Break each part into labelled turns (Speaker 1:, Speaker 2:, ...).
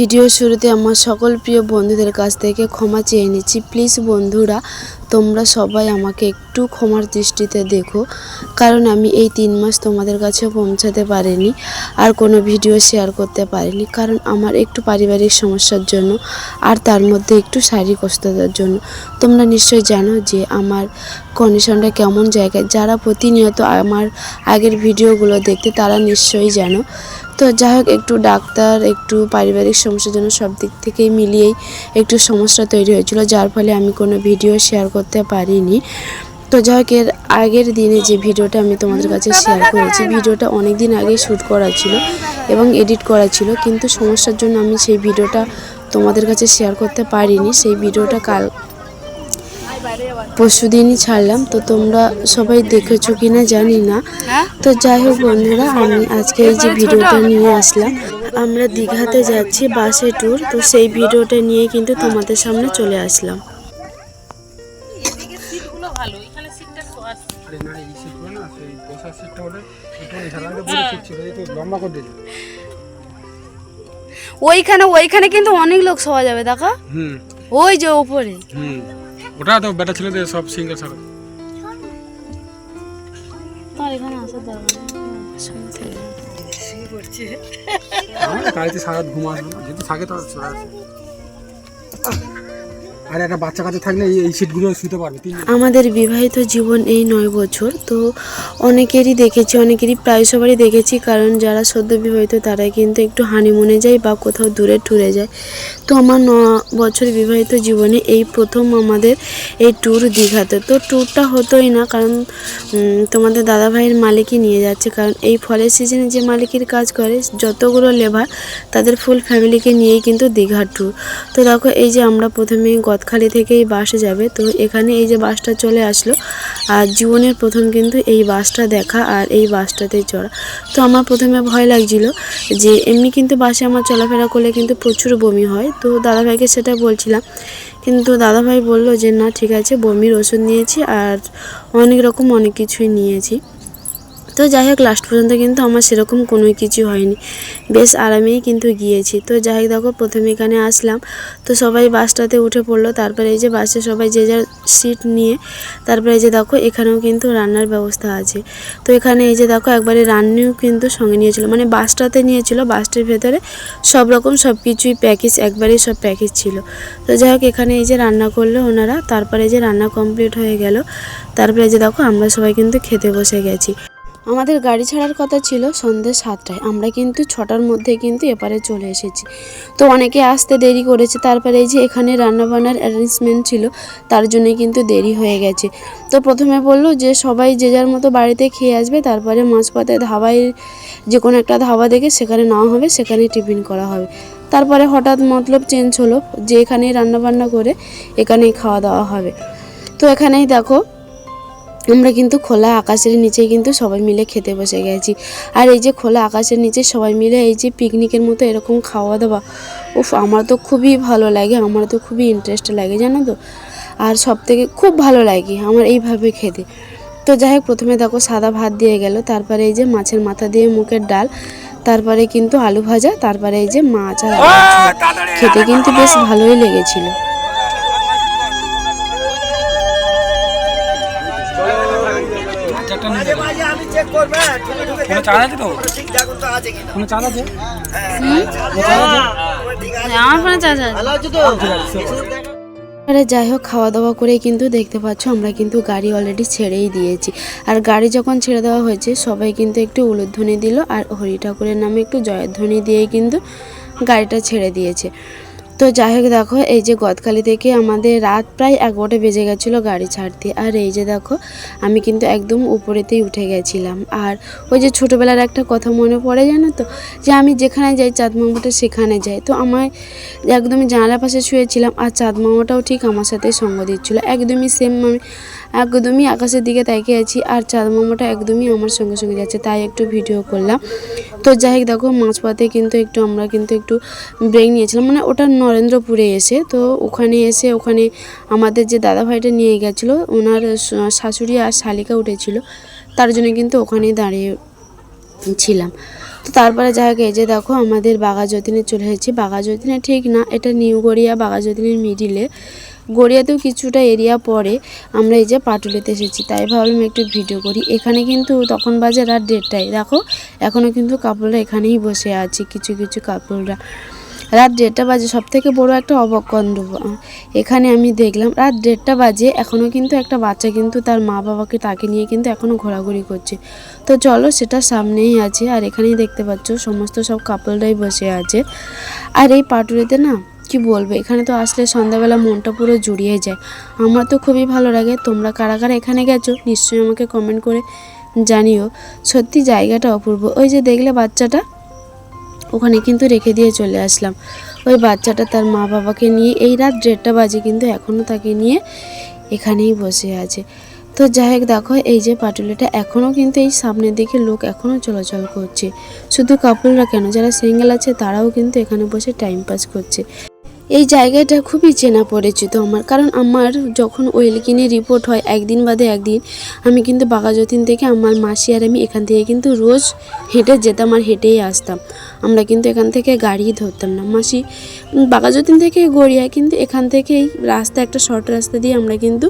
Speaker 1: Video শুরুতে আমার সকল প্রিয় বন্ধুদের কাছ থেকে ক্ষমা চেয়ে নিচ্ছি। প্লিজ বন্ধুরা, তোমরা সবাই আমাকে একটু ক্ষমার দৃষ্টিতে দেখো, কারণ আমি এই তিন মাস তোমাদের কাছে পৌঁছাতে পারিনি আর কোনো ভিডিও শেয়ার করতে পারিনি, কারণ আমার একটু পারিবারিক সমস্যার জন্য আর তার মধ্যে একটু শারীরিক অসুস্থতার জন্য। তোমরা নিশ্চয়ই জানো যে আমার কন্ডিশনটা কেমন জায়গায়, যারা প্রতিনিয়ত আমার আগের ভিডিওগুলো দেখতে তারা নিশ্চয়ই জানো তো যাই হোক, একটু ডাক্তার, একটু পারিবারিক সমস্যার জন্য সব দিক থেকেই মিলিয়েই একটু সমস্যা তৈরি হয়েছিল, যার ফলে আমি কোনো ভিডিও শেয়ার করতে পারিনি। তো যাই হোক, এর আগের দিনে যে ভিডিওটা আমি তোমাদের কাছে শেয়ার করেছি, ভিডিওটা অনেক দিন আগেই শ্যুট করা ছিল এবং এডিট করা ছিল, কিন্তু সমস্যার জন্য আমি সেই ভিডিওটা তোমাদের কাছে শেয়ার করতে পারিনি। সেই ভিডিওটা কাল পরশু দিনই ছাড়লাম তো তোমরা সবাই দেখেছ কিনা জানি না। তো যাই হোক বন্ধুরা আমি আজকে এই যে ভিডিওটা নিয়ে আসলাম। আমরা দীঘাতে যাচ্ছি বাসে ট্যুর তো সেই ভিডিওটা নিয়ে কিন্তু তোমাদের সামনে চলে আসলাম।
Speaker 2: না না
Speaker 1: ওইখানে ওইখানে কিন্তু অনেক লোক শোয়া যাবে দেখা?
Speaker 2: হুম।
Speaker 1: ওই যে ওপরে।
Speaker 2: হুম। ওটা তো বেটা ছেলেদের সব সিঙ্গেল ছাড়া
Speaker 1: তোমার এখানে আসার দরকার
Speaker 2: গাড়িতে সারা ঘুম আসবে যেহেতু থাকে তো আর একটা বাচ্চা কাচ্চা থাকলে এই- সিটগুলো শুতে পারবে
Speaker 1: আমাদের বিবাহিত জীবন এই নয় বছর, তো অনেকেরই দেখেছি, অনেকেরই প্রায় সবারই দেখেছি, কারণ যারা সদ্য বিবাহিত তারা কিন্তু একটু হানিমুনে যায় বা কোথাও দূরে ট্যুরে যায়। তো আমার ন বছর বিবাহিত জীবনে এই প্রথম আমাদের এই ট্যুর দীঘাতে। তো ট্যুরটা হতোই না, কারণ তোমাদের দাদা ভাইয়ের মালিকই নিয়ে যাচ্ছে, কারণ এই ফলের সিজনে যে মালিকের কাজ করে, যতগুলো লেবার তাদের ফুল ফ্যামিলিকে নিয়েই কিন্তু দীঘার ট্যুর তো দেখো, এই যে আমরা প্রথমে গদখালি থেকে এই বাসে যাবে। তো এখানে এই যে বাসটা চলে আসলো, আর জীবনের প্রথম কিন্তু এই বাসটা দেখা আর এই বাসটাতেই চড়া। তো আমার প্রথমে ভয় লাগছিল যে এমনি কিন্তু বাসে আমার চলাফেরা করলে কিন্তু প্রচুর বমি হয়। তো দাদাভাইকে সেটা বলছিলাম, কিন্তু দাদাভাই বলল যে, না, ঠিক আছে, বমির ওষুধ নিয়েছি আর অনেক রকম অনেক কিছুই নিয়েছি। তো যাই হোক লাস্ট পর্যন্ত কিন্তু আমার সেরকম কোনো কিছু হয়নি। বেশ আরামেই কিন্তু গিয়েছি। তো যাই হোক, দেখো, প্রথমে এখানে আসলাম। তো সবাই বাসটাতে উঠে পড়ল। তারপরে এই যে বাসে সবাই যে যার সিট নিয়ে, তারপরে এই যে দেখো, এখানেও কিন্তু রান্নার ব্যবস্থা আছে। তো এখানে এই যে দেখো, একবারে রান্নিও কিন্তু সঙ্গে নিয়েছিল। মানে বাসটাতে নিয়েছিল, বাসটার ভেতরে সব রকম সব কিছুই প্যাকেজ একবারেই সব প্যাকেজ ছিল। তো যাই হোক, এখানে এই যে রান্না করল ওনারা। তারপরে যে রান্না কমপ্লিট হয়ে গেল। তারপরে যে দেখো, আমরা সবাই কিন্তু খেতে বসে গেছি। আমাদের গাড়ি ছাড়ার কথা ছিল সন্ধ্যে সাতটায়। আমরা কিন্তু ছটার মধ্যে কিন্তু এপারে চলে এসেছি। তো অনেকে আসতে দেরি করেছে। তারপরে এই যে এখানে রান্নাবান্নার অ্যারেঞ্জমেন্ট ছিল, তার জন্য কিন্তু দেরি হয়ে গেছে। তো প্রথমে বলল যে, সবাই যে যার মতো বাড়িতে খেয়ে আসবে, তারপরে মাঝপথে ধাবায় যে কোনো একটা ধাবা দেখে সেখানে নেওয়া হবে, সেখানে টিফিন করা হবে। তারপরে হঠাৎ মতলব চেঞ্জ হলো যে, এখানেই রান্নাবান্না করে এখানেই খাওয়া দাওয়া হবে। তো এখানেই দেখো আমরা কিন্তু খোলা আকাশের নিচে কিন্তু সবাই মিলে খেতে বসে গেছি। আর এই যে খোলা আকাশের নিচে সবাই মিলে এই যে পিকনিকের মতো এরকম খাওয়া দাওয়া উফ আমার তো খুবই ভালো লাগে আমার তো খুবই ইন্টারেস্ট লাগে জানো তো? আর সব থেকে খুব ভালো লাগে আমার এইভাবে খেতে। তো যাই হোক প্রথমে দেখো সাদা ভাত দিয়ে গেল তারপরে এই যে মাছের মাথা দিয়ে মুখের ডাল তারপরে কিন্তু আলু ভাজা তারপরে এই যে মাছ আর খেতে কিন্তু বেশ ভালোই লেগেছিল।
Speaker 2: চারটা নিয়ে যাবে। কোনো চাল আছে তো? কোনো চাল আছে?
Speaker 1: আমার ফোনে চার্জ আরে যাই হোক খাওয়া দাওয়া করে কিন্তু দেখতে পাচ্ছ আমরা কিন্তু গাড়ি অলরেডি ছেড়েই দিয়েছি। আর গাড়ি যখন ছেড়ে দেওয়া হয়েছে সবাই কিন্তু একটু উলুধ্বনি দিল আর হরি ঠাকুরের নামে একটু জয়ধ্বনি দিয়ে কিন্তু গাড়িটা ছেড়ে দিয়েছে। তো যাই হোক দেখো, এই যে গদখালি থেকে আমাদের রাত প্রায় এগারোটা বেজে গেছিল গাড়ি ছাড়তে। আর এই যে দেখো, আমি কিন্তু একদম উপরেতেই উঠে গেছিলাম। আর ওই যে ছোটোবেলার একটা কথা মনে পড়ে জানো তো, যে আমি যেখানে যাই, চাঁদ মামাটা সেখানে যাই। তো আমার একদমই জানালার পাশে শুয়েছিলাম, আর চাঁদ মামাটাও ঠিক আমার সাথে সঙ্গ দিচ্ছিল। একদমই সেম আমি একদমই আকাশের দিকে তাকিয়ে আছি আর চাঁদ মামাটা একদমই আমার সঙ্গে সঙ্গে যাচ্ছে, তাই একটু ভিডিও করলাম। তো যাই হোক দেখো, মাঝপথে কিন্তু একটু আমরা কিন্তু একটু ব্রেক নিয়েছিলাম মানে ওটা নরেন্দ্রপুরে এসে, তো ওখানে এসে ওখানে আমাদের যে দাদা ভাইটা নিয়ে গেছিল, ওনার শাশুড়ি আর শালিকা উঠেছিল, তার জন্য কিন্তু ওখানে দাঁড়িয়ে ছিলাম। তো তারপরে যাই হোক যে দেখো আমাদের বাঘা যতীনে চলে এসেছি। বাঘা যতীনে ঠিক না, এটা নিউ গড়িয়া বাঘা যতীনের মিডিলে গড়িয়াতেও কিছুটা এরিয়া পরে আমরা এই যে পাটুলিতে এসেছি, তাই ভাবলাম একটু ভিডিও করি। এখানে কিন্তু তখন বাজে রাত দেড়টায়। দেখো এখনও কিন্তু কাপড়রা এখানেই বসে আছে, কিছু কিছু কাপড়রা। রাত দেড়টা বাজে সব থেকে বড় একটা অবকণ্ড এখানে আমি দেখলাম রাত দেড়টা বাজে এখনও কিন্তু একটা বাচ্চা কিন্তু তার মা বাবাকে তাকে নিয়ে কিন্তু এখনও ঘোরাঘুরি করছে। তো চলো, সেটা সামনেই আছে। আর এখানেই দেখতে পাচ্ছ, সমস্ত সব কাপলরাই বসে আছে। আর এই পাটুরিতে না কি বলব? এখানে তো আসলে সন্ধ্যাবেলা মনটা পুরো জুড়িয়ে যায়। আমার তো খুবই ভালো লাগে। তোমরা কারা কারা এখানে গেছো, নিশ্চয়ই আমাকে কমেন্ট করে জানিও। সত্যি জায়গাটা অপূর্ব। ওই যে দেখলে বাচ্চাটা? ওখানে কিন্তু রেখে দিয়ে চলে আসলাম। ওই বাচ্চাটা তার মা বাবাকে নিয়ে এই রাত দেড়টা বাজে কিন্তু এখনও তাকে নিয়ে এখানেই বসে আছে। তো যাই হোক, দেখো এই যে পাটুলিটা এখনও কিন্তু এই সামনের দিকে লোক এখনও চলাচল করছে। শুধু কাপড়রা কেন, যারা সিঙ্গেল আছে তারাও কিন্তু এখানে বসে টাইম পাস করছে। এই জায়গাটা খুবই চেনা পরিচিত আমার। কারণ আমার যখন ওয়েলকিনে রিপোর্ট হয় একদিন বাদে একদিন আমি কিন্তু বাঘাযতীন থেকে আমার মাসি আর আমি এখান থেকে কিন্তু রোজ হেঁটে যেতাম আর হেঁটেই আসতাম। আমরা কিন্তু এখান থেকে গাড়ি ধরতাম না। মাসি উম, বাঘাযতীন থেকে গড়িয়া কিন্তু এখান থেকে এই রাস্তা একটা শর্ট রাস্তা দিয়ে আমরা কিন্তু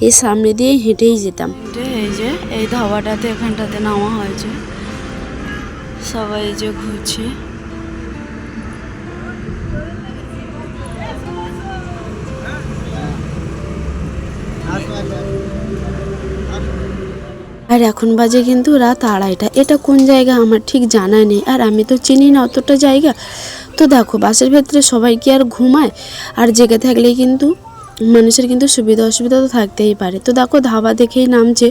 Speaker 1: এই সামনে দিয়ে হেঁটেই যেতাম। এই যে এই ধাবাটাতে এখানটাতে নামা হয়েছে। সবাই যে ঘুরছে। আর এখন বাজে কিন্তু রাত আড়াইটা। এটা কোন জায়গা আমার ঠিক জানা নেই, আর আমি তো চিনি না অতটা জায়গা। তো দেখো, বাসের ভেতরে সবাই কি আর ঘুমায়? আর জেগে থাকলে কিন্তু মানুষের কিন্তু সুবিধা অসুবিধা তো থাকতেই পারে। তো দেখো ধাবা দেখেই নামছে,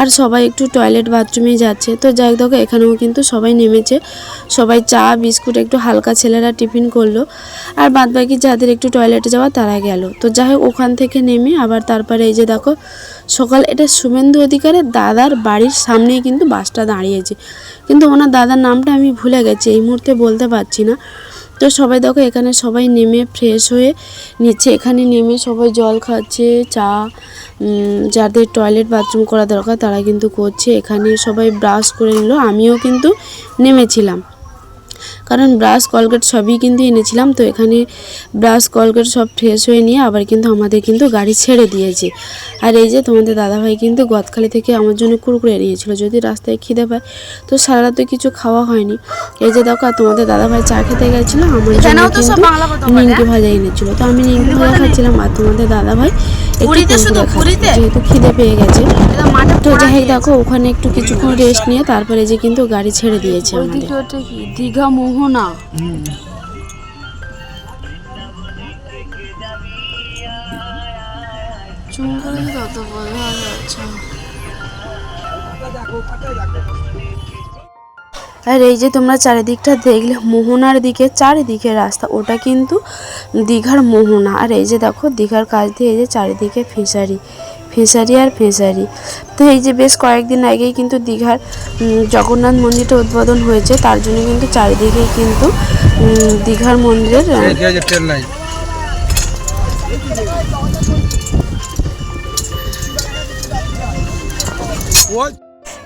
Speaker 1: আর সবাই একটু টয়লেট বাথরুমে যাচ্ছে। তো যাই দেখো, এখানেও কিন্তু সবাই নেমেছে। সবাই চা, বিস্কুট, একটু হালকা ছেলেরা টিফিন করল। আর বাদ বাকি যাদের একটু টয়লেটে যাওয়া, তারা গেল। তো যাই হোক, ওখান থেকে নেমে আবার তারপরে এই যে দেখো, সকাল, এটা শুভেন্দু অধিকারের দাদার বাড়ির সামনেই কিন্তু বাসটা দাঁড়িয়েছে। কিন্তু ওনার দাদার নামটা আমি ভুলে গেছি, এই মুহূর্তে বলতে পারছি না। তো সবাই দেখো, এখানে সবাই নেমে ফ্রেশ হয়ে নিচ্ছে। এখানে নেমে সবাই জল খাচ্ছে, চা যাদের টয়লেট বাথরুম করা দরকার তারা কিন্তু করছে। এখানে সবাই ব্রাশ করে নিল, আমিও কিন্তু নেমেছিলাম। কারণ ব্রাশ কলগেট সবই কিন্তু এনেছিলাম তো এখানে ব্রাশ কলগেট সব ফ্রেশ হয়ে নিয়ে আবার কিন্তু আমাদের কিন্তু গাড়ি ছেড়ে দিয়েছে। আর এই যে তোমাদের দাদাভাই কিন্তু গদখালি থেকে আমার জন্য কুরকুরে নিয়েছিল যদি রাস্তায় খিদে পায় তো সারা রাতে কিছু খাওয়া হয়নি। এই যে দেখো আর তোমাদের দাদাভাই চা খেতে গেছিল আমার জন্য কিন্তু নিমকি ভাজা এনেছিল তো আমি নিমকি ভাজা খাচ্ছিলাম আর তোমাদের দাদাভাই একটু কুরকুরে খাচ্ছে যেহেতু খিদে পেয়ে গেছে। তো যাই দেখো ওখানে একটু কিছুক্ষণ রেস্ট নিয়ে তারপরে যে কিন্তু গাড়ি ছেড়ে দিয়েছে আমাদের। দীঘা মোহনা। আর এই যে তোমরা চারিদিকটা দেখলে, মোহনার দিকে, চারিদিকে রাস্তা। ওটা কিন্তু দীঘার মোহনা। আর এই যে দেখো, দীঘার কাছ দিয়ে এই যে চারিদিকে ফিশারি। ফিশারি আর ফিশারি। তো এই যে বেশ কয়েকদিন আগেই কিন্তু দীঘার জগন্নাথ মন্দিরটা উদ্বোধন হয়েছে। তার জন্য কিন্তু চারিদিকেই কিন্তু দীঘার মন্দিরের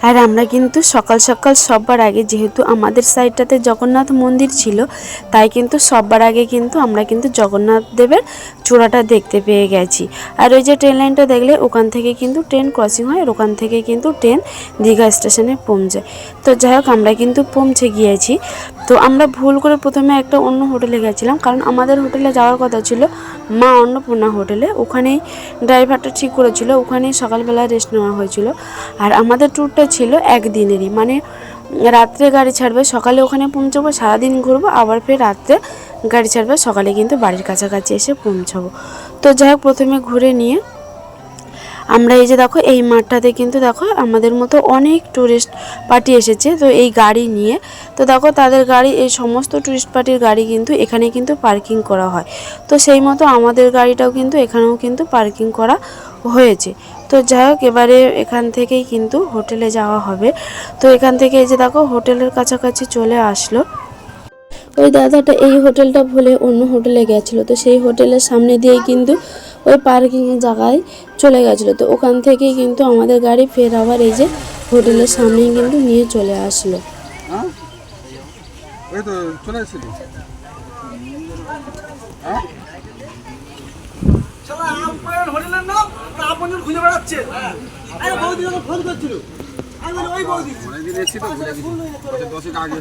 Speaker 1: আর আমরা কিন্তু সকাল সকাল সববার আগে, যেহেতু আমাদের সাইডটাতে জগন্নাথ মন্দির ছিল, তাই কিন্তু সববার আগে কিন্তু আমরা কিন্তু জগন্নাথ দেবের চূড়াটা দেখতে পেয়ে গেছি। আর ওই যে ট্রেন লাইনটা দেখলে, ওখান থেকে কিন্তু ট্রেন ক্রসিং হয়, আর ওখান থেকে কিন্তু ট্রেন দীঘা স্টেশনে পৌঁছায়। তো যাই হোক, আমরা কিন্তু পৌঁছে গিয়েছি। তো আমরা ভুল করে প্রথমে একটা অন্য হোটেলে গেছিলাম, কারণ আমাদের হোটেলে যাওয়ার কথা ছিল মা অন্নপূর্ণা হোটেলে। ওখানেই ড্রাইভারটা ঠিক করেছিল, ওখানেই সকালবেলা রেস্ট নেওয়া হয়েছিল। আর আমাদের ট্যুরটা ছিল একদিনেরই মানে রাত্রে গাড়ি ছাড়বে, সকালে ওখানে পৌঁছাবো, সারাদিন ঘুরবো, আবার ফের রাত্রে গাড়ি ছাড়বে, সকালে কিন্তু বাড়ির কাছাকাছি এসে পৌঁছাবো। তো যাই হোক, প্রথমে ঘুরে নিয়ে আমরা এই যে দেখো, এই মাঠটাতে কিন্তু দেখো আমাদের মতো অনেক টুরিস্ট পার্টি এসেছে। তো এই গাড়ি নিয়ে, তো দেখো তাদের গাড়ি, এই সমস্ত টুরিস্ট পার্টির গাড়ি কিন্তু এখানে কিন্তু পার্কিং করা হয়। তো সেই মতো আমাদের গাড়িটাও কিন্তু এখানেও কিন্তু পার্কিং করা হয়েছে। তো যাই হোক, এবারে এখান থেকেই কিন্তু হোটেলে যাওয়া হবে। তো এখান থেকে এই যে দেখো হোটেলের কাছাকাছি চলে আসলো। ওই দাদাটা এই হোটেলটা ভুলে অন্য হোটেলে গেছিল। তো সেই হোটেলের সামনে দিয়েই কিন্তু ওই পার্কিং জায়গায় চলে গেছিল। তো ওখান থেকেই কিন্তু আমাদের গাড়ি ফের আবার এই যে হোটেলের সামনেই কিন্তু নিয়ে চলে আসলো।
Speaker 3: ওই তো চলে এসেছিলি। হ্যাঁ?
Speaker 2: ফোন করছিল আমি ওই বৌদি।
Speaker 3: অনেকদিন এসেছি তো আগে।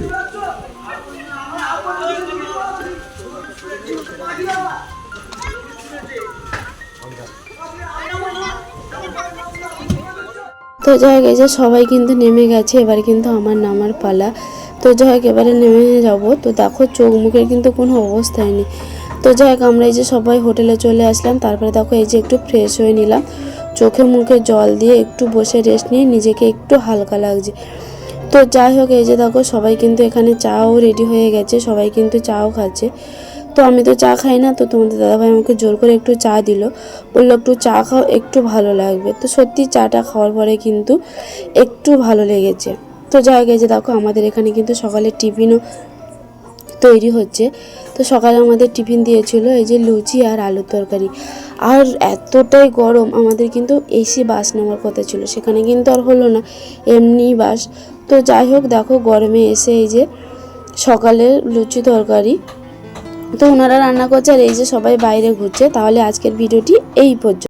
Speaker 1: তো যাই হোক, এই যে সবাই কিন্তু নেমে গেছে, এবার কিন্তু আমার নামার পালা। তো যাই হোক, এবারে নেমে যাব। তো দেখো, চোখ মুখের কিন্তু কোনো অবস্থায় নেই। তো যাই হোক, আমরা এই যে সবাই হোটেলে চলে আসলাম। তারপরে দেখো, এই যে একটু ফ্রেশ হয়ে নিলাম। চোখে মুখে জল দিয়ে একটু বসে রেস্ট নিয়ে নিজেকে একটু হালকা লাগছে। তো যাই হোক, এই যে দেখো, সবাই কিন্তু এখানে চাও রেডি হয়ে গেছে। সবাই কিন্তু চাও খাচ্ছে। তো আমি তো চা খাই না, তো তোমাদের দাদাভাই আমাকে জোর করে একটু চা দিল। বলল, একটু চা খাও, একটু ভালো লাগবে। তো সত্যি চাটা খাওয়ার পরে কিন্তু একটু ভালো লেগেছে। তো হোক, এই দেখো, আমাদের এখানে কিন্তু সকালে টিফিনও তৈরি হচ্ছে। তো সকালে আমাদের টিফিন দিয়েছিল এই যে লুচি আর আলুর তরকারি। আর এতটাই গরম, আমাদের কিন্তু এসি বাস নেওয়ার কথা ছিল। সেখানে কিন্তু আর হলো না, এমনি বাস। তো যাই হোক, দেখো, গরমে এসে এই যে সকালে লুচি তরকারি তো ওনারা রান্না করছে আর এই যে সবাই বাইরে ঘুরছে, তাহলে আজকের ভিডিওটি এই পর্যন্ত।